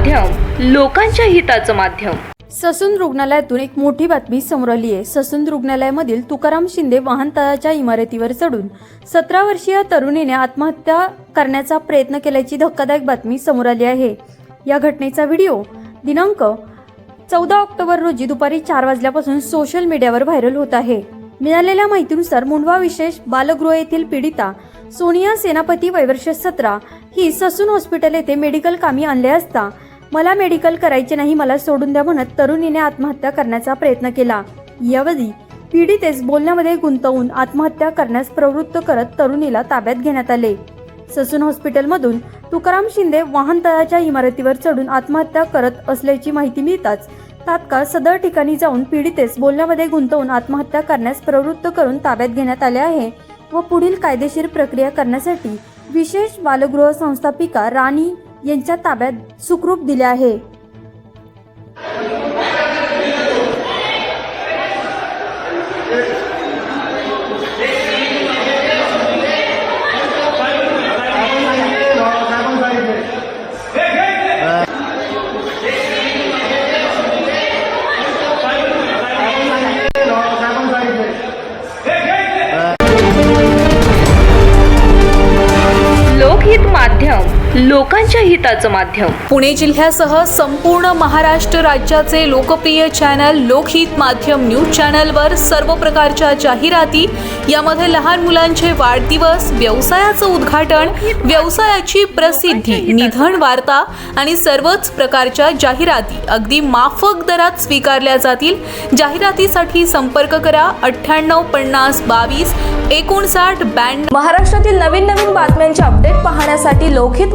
माध्यम लोकांच्या हिताचं माध्यम. ससून रुग्णालयातून एक मोठी बातमी समोर आली आहे. ससून रुग्णालयामधील तुकाराम शिंदे वाहनतळाच्या इमारतीवर चढून सतरा वर्षीय तरुणीने आत्महत्या करण्याचा प्रयत्न केल्याची धक्कादायक बातमी समोर आली आहे. या घटनेचा व्हिडिओ दिनांक चौदा ऑक्टोबर रोजी दुपारी चार वाजल्यापासून सोशल मीडियावर व्हायरल होत आहे. मिळालेल्या माहितीनुसार मुंडवा विशेष बालगृह येथील पीडिता सोनिया सेनापती वैवर्ष सतरा ही ससून हॉस्पिटल येथे मेडिकल कामी आणले असता मला मेडिकल करायचे नाही मला सोडून द्या म्हणत तरुणीने आत्महत्या करण्याचा प्रयत्न केला. यावेळी पीडितेस बोलण्यामध्ये गुंतवून आत्महत्या करण्यास प्रवृत्त करत तरुणीला ताब्यात घेण्यात आले. ससून हॉस्पिटलमधून तुकाराम शिंदे वाहनतळाच्या इमारतीवर चढून आत्महत्या करत असल्याची माहिती मिळताच तात्काळ सदर ठिकाणी जाऊन पीडितेस बोलण्यामध्ये गुंतवून आत्महत्या करण्यास प्रवृत्त करून ताब्यात घेण्यात आले आहे व पुढील कायदेशीर प्रक्रिया करण्यासाठी विशेष बालगृह संस्थापिका राणी यांच्या ताब्यात सुखरूप दिले आहे. लोकहित माध्यम लोकांच्या हिताचं माध्यम. पुणे जिल्ह्यासह संपूर्ण महाराष्ट्र राज्याचे लोकप्रिय चॅनल लोकहित माध्यम न्यूज चॅनलवर सर्व प्रकारच्या जाहिराती यामध्ये लहान मुलांचे वाढदिवस व्यवसायाचं उद्घाटन व्यवसायाची प्रसिद्धी निधन वार्ता आणि सर्वच प्रकारच्या जाहिराती अगदी माफक दरात स्वीकारल्या जातील. जाहिरातीसाठी संपर्क करा अठ्ठ्याण्णव पन्नास बावीस एकोणसाठ ब्याण्णव. महाराष्ट्रातील नवीन नवीन बातम्यांचे अपडेट पाहण्यासाठी लोकहित